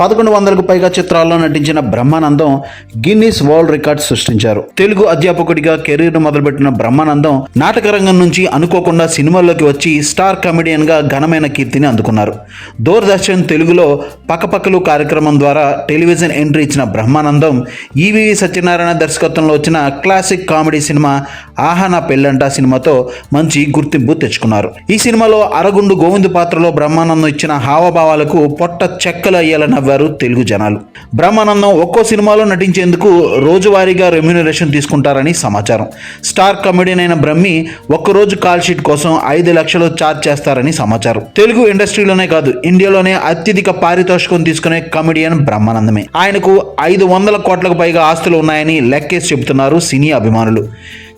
పదకొండు వందలకు పైగా చిత్రాల్లో నటించిన బ్రహ్మానందం గిన్నిస్ వరల్డ్ రికార్డ్ సృష్టించారు. తెలుగు అధ్యాపకుడిగా కెరీర్ మొదలుపెట్టిన బ్రహ్మానందం నాటక రంగం నుంచి అనుకోకుండా సినిమాల్లోకి వచ్చి స్టార్ కమెడియన్గా ఘనమైన కీర్తిని అందుకున్నారు. దూరదర్శన్ తెలుగులో పక్కపక్కలు కార్యక్రమం ద్వారా టెలివిజన్ ఎంట్రీ ఇచ్చిన బ్రహ్మానందం ఈవీవి సత్యనారాయణ దర్శకత్వంలో వచ్చిన క్లాసిక్ కామెడీ సినిమా ఆహా నా పెళ్ళంట సినిమాతో మంచి గుర్తింపు తెచ్చుకున్నారు. ఈ సినిమాలో అరగుండు గోవింద్ పాత్రలో బ్రహ్మానందం ఇచ్చిన హావభావాలకు పొట్ట చెక్కలు అయ్యేలా నవ్వారు తెలుగు జనాలు. బ్రహ్మానందం ఒక్కో సినిమాలో నటించేందుకు రోజువారీగా రెమ్యూనరేషన్ తీసుకుంటారని సమాచారం. స్టార్ కమెడియన్ అయిన బ్రహ్మి ఒక్కరోజు కాల్ షీట్ కోసం ఐదు లక్షలు ఛార్జ్ చేస్తారని సమాచారం. తెలుగు ఇండస్ట్రీలోనే కాదు ఇండియాలోనే అత్యధిక పారితోషికం తీసుకునే కమెడియన్ బ్రహ్మానందమే. ఆయనకు ఐదు వందల కోట్లకు పైగా ఆస్తులు ఉన్నాయని లెక్కేసి చెబుతున్నారు సినీ అభిమానులు.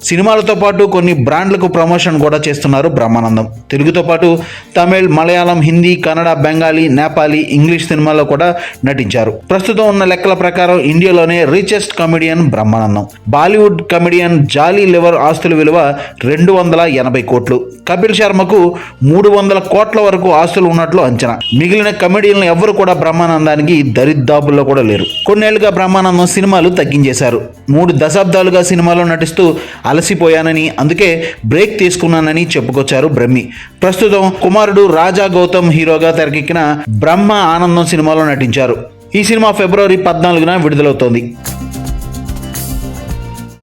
సినిమాలతో పాటు కొన్ని బ్రాండ్లకు ప్రమోషన్ కూడా చేస్తున్నారు బ్రహ్మానందం. తెలుగుతో పాటు తమిళ్ మలయాళం హిందీ కన్నడ బెంగాలీ నేపాలీ ఇంగ్లీష్ సినిమాల్లో కూడా నటించారు. ప్రస్తుతం ఉన్న లెక్కల ప్రకారం ఇండియాలోనే richest comedian Brahmanandam. Bollywood comedian Johnny Lever ఆస్తుల విలువ రెండు వందల ఎనభై కోట్లు. కపిల్ శర్మకు మూడు వందల కోట్ల వరకు ఆస్తులు ఉన్నట్లు అంచనా. మిగిలిన కమెడియన్లు ఎవరు కూడా బ్రహ్మానందానికి దరిదాపుల్లో కూడా లేరు. కొన్నేళ్ళుగా బ్రహ్మానందం సినిమాలు తగ్గించేశారు. మూడు దశాబ్దాలుగా సినిమాలో నటిస్తూ అలసిపోయానని అందుకే బ్రేక్ తీసుకున్నానని చెప్పుకొచ్చారు బ్రహ్మి. ప్రస్తుతం కుమారుడు రాజా గౌతమ్ హీరోగా తెరకెక్కిన బ్రహ్మ ఆనందం సినిమాలో నటించారు. ఈ సినిమా ఫిబ్రవరి పద్నాలుగున విడుదలవుతోంది.